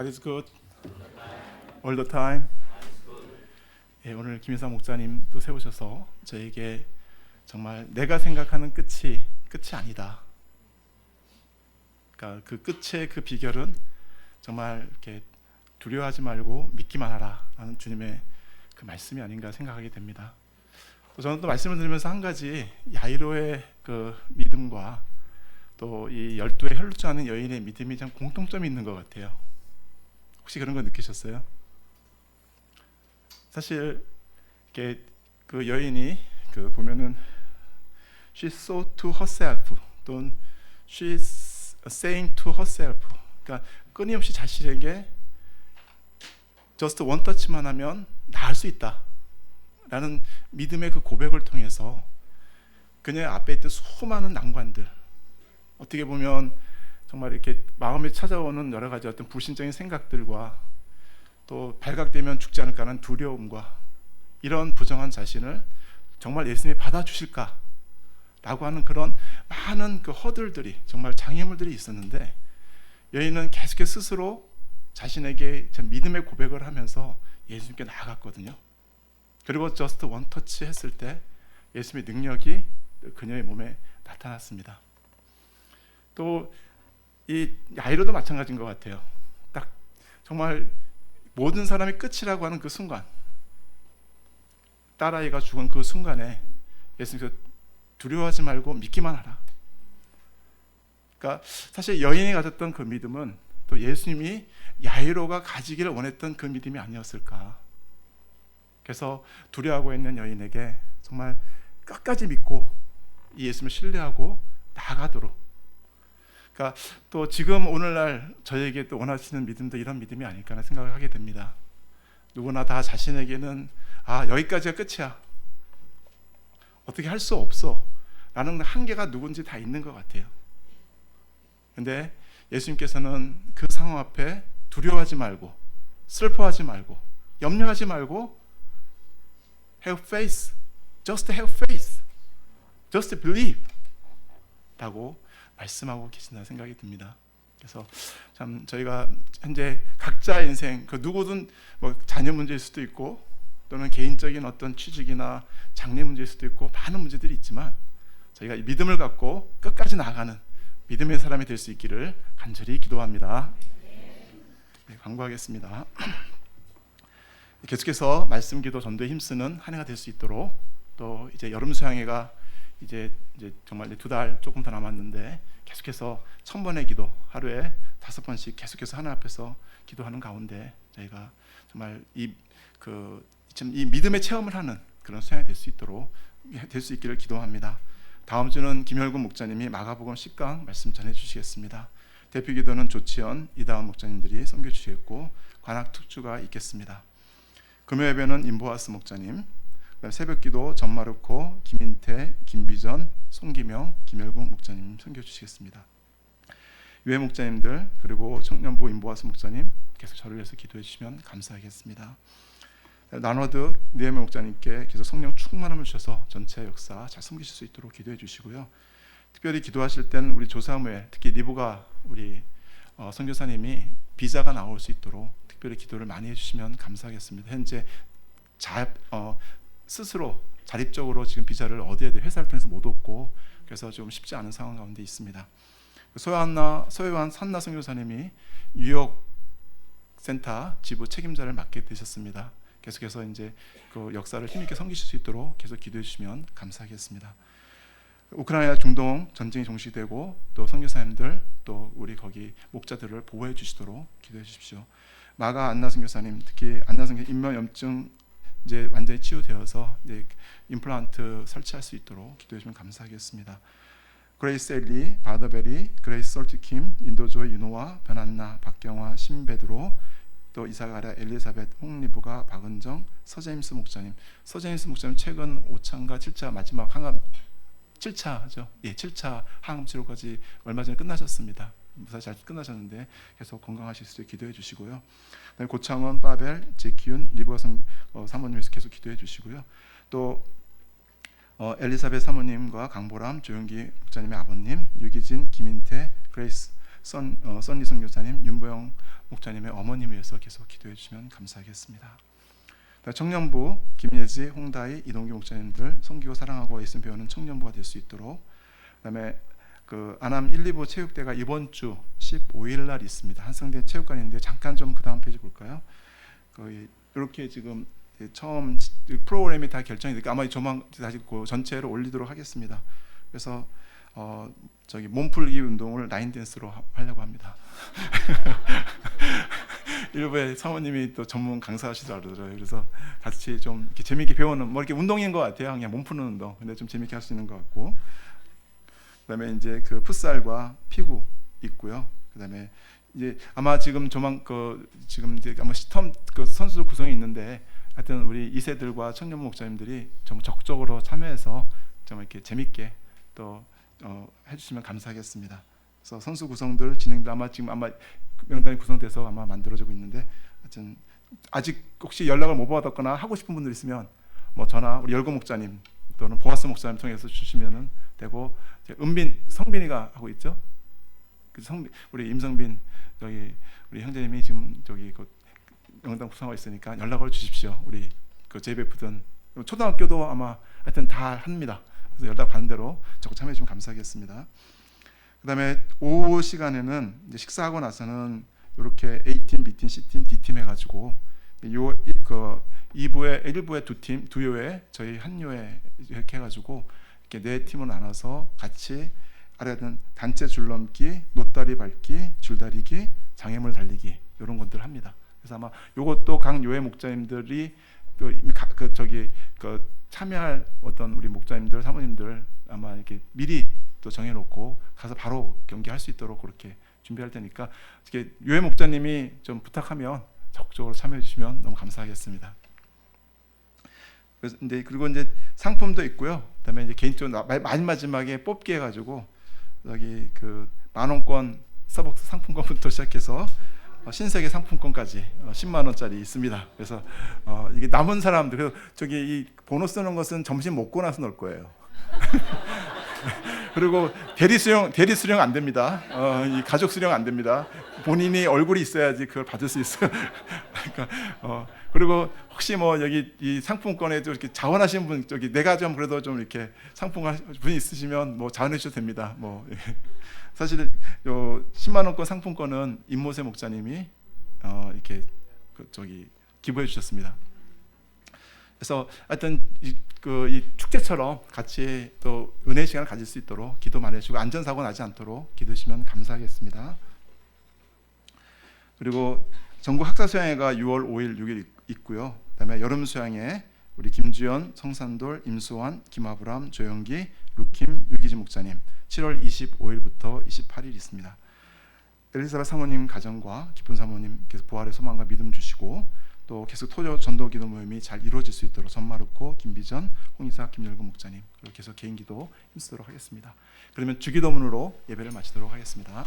God is good all the time. 예, 오늘 김인사 목사님 또 세우셔서 저에게 정말 내가 생각하는 끝이 끝이 아니다. 그러니까 그 끝의 그 비결은 정말 이렇게 두려워하지 말고 믿기만 하라라는 주님의 그 말씀이 아닌가 생각하게 됩니다. 또 저는 또 말씀을 들으면서 한 가지 야이로의 그 믿음과 또 이 열두의 혈루증하는 여인의 믿음이 참 공통점이 있는 것 같아요. 혹시 그런 거 느끼셨어요? 사실 이렇게 그 여인이 그 보면은 she saw to herself 또는 she's saying to herself 그러니까 끊임없이 자신에게 just one touch만 하면 나을 수 있다 라는 믿음의 그 고백을 통해서 그녀의 앞에 있던 수많은 난관들 어떻게 보면 정말 이렇게 마음에 찾아오는 여러 가지 어떤 불신적인 생각들과 또 발각되면 죽지 않을까 하는 두려움과 이런 부정한 자신을 정말 예수님이 받아주실까? 라고 하는 그런 많은 그 허들들이 정말 장애물들이 있었는데 여인은 계속해서 스스로 자신에게 참 믿음의 고백을 하면서 예수님께 나아갔거든요. 그리고 저스트 원 터치 했을 때 예수님의 능력이 그녀의 몸에 나타났습니다. 또 이 야이로도 마찬가지인 것 같아요. 딱 정말 모든 사람이 끝이라고 하는 그 순간, 딸아이가 죽은 그 순간에 예수님께서 두려워하지 말고 믿기만 하라. 그러니까 사실 여인이 가졌던 그 믿음은 또 예수님이 야이로가 가지기를 원했던 그 믿음이 아니었을까. 그래서 두려워하고 있는 여인에게 정말 끝까지 믿고 이 예수님을 신뢰하고 나아가도록. 그러니까 또 지금 오늘날 저에게 또 원하시는 믿음도 이런 믿음이 아닐까 하는 생각을 하게 됩니다. 누구나 다 자신에게는 아 여기까지가 끝이야. 어떻게 할 수 없어. 라는 한계가 누군지 다 있는 것 같아요. 근데 예수님께서는 그 상황 앞에 두려워하지 말고 슬퍼하지 말고 염려하지 말고 have faith. just have faith. just believe. 라고 말씀하고 계신다는 생각이 듭니다. 그래서 참 저희가 현재 각자 인생 그 누구든 뭐 자녀 문제일 수도 있고 또는 개인적인 어떤 취직이나 장래 문제일 수도 있고 많은 문제들이 있지만 저희가 이 믿음을 갖고 끝까지 나아가는 믿음의 사람이 될 수 있기를 간절히 기도합니다. 네, 광고하겠습니다. 계속해서 말씀 기도 전도에 힘쓰는 한 해가 될 수 있도록 또 이제 여름 수양회가 이제 이제 정말 두 달 조금 더 남았는데 계속해서 천 번의 기도 하루에 다섯 번씩 계속해서 하나 앞에서 기도하는 가운데 저희가 정말 이그 이 믿음의 체험을 하는 그런 수양이 될 수 있도록 될 수 있기를 기도합니다. 다음 주는 김혈군 목사님이 마가복음 10강 말씀 전해 주시겠습니다. 대표 기도는 조치현, 이다운 목사님들이 섬겨 주시겠고 관악 특주가 있겠습니다. 금요 예배는 임보아스 목사님, 새벽 기도 전마르코, 김인태, 김비전, 송기명, 김열국 목사님 섬겨 주시겠습니다. 유해 목사님들 그리고 청년부 임보아스 목사님 계속 저를 위해서 기도해 주시면 감사하겠습니다. 나노드 니에메 목사님께 계속 성령 충만함을 주셔서 전체 역사 잘 섬기실 수 있도록 기도해 주시고요. 특별히 기도하실 때는 우리 조사무엘 특히 리브가 우리 어, 선교사님이 비자가 나올 수 있도록 특별히 기도를 많이 해주시면 감사하겠습니다. 현재 자, 어, 스스로 자립적으로 지금 비자를 얻어야 돼 회사를 통해서 못 얻고 그래서 좀 쉽지 않은 상황 가운데 있습니다. 소요한나 소요한 산나 선교사님이 뉴욕 센터 지부 책임자를 맡게 되셨습니다. 계속해서 이제 그 역사를 힘있게 섬기실 수 있도록 계속 기도해 주시면 감사하겠습니다. 우크라이나 중동 전쟁이 종식되고 또 선교사님들 또 우리 거기 목자들을 보호해 주시도록 기도해 주십시오. 마가 안나 선교사님 특히 안나 선교 인명염증 이제 완전히 치유되어서 이제 임플란트 설치할 수 있도록 기도해 주면 감사하겠습니다. 그레이스 엘리, 바더베리, 그레이스 솔트킴, 인도조 윤호와 변한나, 박경화, 신베드로 또 이사가랴 엘리사벳, 홍리부가 박은정, 서제임스 목사님. 서제임스 목사님 최근 5차인가 7차 마지막 항암 7차죠. 예, 7차 항암 치료까지 얼마 전에 끝나셨습니다. 무사히 잘 끝나셨는데 계속 건강하실 수 있게 기도해 주시고요. 고창원, 바벨, 제키윤, 리버성 어, 사모님에서 계속 기도해 주시고요. 또 어, 엘리사벳 사모님과 강보람, 조용기 목사님의 아버님, 유기진, 김인태, 그레이스 선 어, 선리 선교사님, 윤보영 목사님의 어머님을 위해서 계속 기도해 주시면 감사하겠습니다. 네, 청년부 김예지, 홍다희, 이동기 목사님들 섬기고 사랑하고 예수 배우는 청년부가 될 수 있도록 그다음에 그 안암 1, 2부 체육대가 이번 주 15일 날 있습니다. 한성대 체육관인데 잠깐 좀 그 다음 페이지 볼까요? 거의 이렇게 지금 처음 프로그램이 다 결정이 되니까 아마 조만 다시 그 전체로 올리도록 하겠습니다. 그래서 어 저기 몸풀기 운동을 라인 댄스로 하- 하려고 합니다. 일부에 사모님이 또 전문 강사하시더라 그러더라고요. 그래서 같이 좀 재미있게 배우는 뭐 이렇게 운동인 것 같아요. 그냥 몸 푸는 운동. 근데 좀 재미있게 할 수 있는 것 같고. 그다음에 이제 그 풋살과 피구 있고요. 그다음에 이제 아마 지금 조만 그 지금 이제 아마 시텀 그 선수 구성이 있는데 하여튼 우리 이세들과 청년 목사님들이 좀 적극적으로 참여해서 좀 이렇게 재밌게 또 어, 해주시면 감사하겠습니다. 그래서 선수 구성들 진행도 아마 지금 아마 명단이 구성돼서 아마 만들어지고 있는데 하여튼 아직 혹시 연락을 못 받았거나 하고 싶은 분들 있으면 뭐 전화 우리 열고 목사님 또는 보아스 목사님 통해서 주시면은 되고 은빈 성빈이가 하고 있죠. 그 성빈 우리 임성빈 저기 우리 형제님이 지금 저기 그 명단 구성하고 있으니까 연락을 주십시오. 우리 그 JBF든 초등학교도 아마 하여튼 다 합니다. 그래서 연락 받은 대로 적극 참여해 주시면 감사하겠습니다. 그다음에 오후 시간에는 이제 식사하고 나서는 이렇게 A팀, B팀, C팀, D팀 해가지고 요그 2부에 1부에 두 팀, 두 요에 저희 한 요에 이렇게 해가지고 이렇게 네 팀으로 나눠서 같이 하여튼 단체 줄넘기, 노다리 밟기, 줄다리기, 장애물 달리기 이런 것들 합니다. 그래서 아마 요것도 각 요의 목자님들이 또 그 저기 그 참여할 어떤 우리 목자님들, 사모님들 아마 이렇게 미리 또 정해놓고 가서 바로 경기할 수 있도록 그렇게 준비할 테니까 이렇게 요의 목자님이 좀 부탁하면 적극적으로 참여해 주시면 너무 감사하겠습니다. 그래서 근데 그리고 이제 상품도 있고요. 그다음에 이제 개인적으로 마- 마지막 마지막에 뽑기 해가지고 여기 그 만원권 스타벅스 상품권부터 시작해서 어, 신세계 상품권까지 어, 10만 원짜리 있습니다. 그래서 어, 이게 남은 사람들 그래서 저기 이 번호 쓰는 것은 점심 먹고 나서 넣을 거예요. 그리고 대리 수령 대리 수령 안 됩니다. 어, 이 가족 수령 안 됩니다. 본인이 얼굴이 있어야지 그걸 받을 수 있어요. 그러니까 어, 그리고 혹시 뭐 여기 이 상품권에도 이렇게 자원하시는 분 저기 내가 좀 그래도 좀 이렇게 상품 분이 있으시면 뭐 자원해 주셔도 됩니다. 뭐 사실 요 10만 원권 상품권은 임모세 목사님이 어, 이렇게 그 저기 기부해 주셨습니다. 그래서 하여튼 이, 그, 이 축제처럼 같이 또 은혜 시간을 가질 수 있도록 기도 많이 해주고 안전사고 나지 않도록 기도하시면 감사하겠습니다. 그리고 전국 학사 수양회가 6월 5일, 6일 있고요. 그다음에 여름 수양회 우리 김주연, 성산돌, 임수환, 김아브람, 조영기, 루킴, 유기지 목사님 7월 25일부터 28일 있습니다. 엘리사벳 사모님 가정과 기쁜 사모님께서 부활의 소망과 믿음 주시고 또 계속 토저 전도 기도 모임이 잘 이루어질 수 있도록 전마루코, 김비전, 홍이사, 김열구 목사님 그리고 계속 개인 기도 힘쓰도록 하겠습니다. 그러면 주기도문으로 예배를 마치도록 하겠습니다.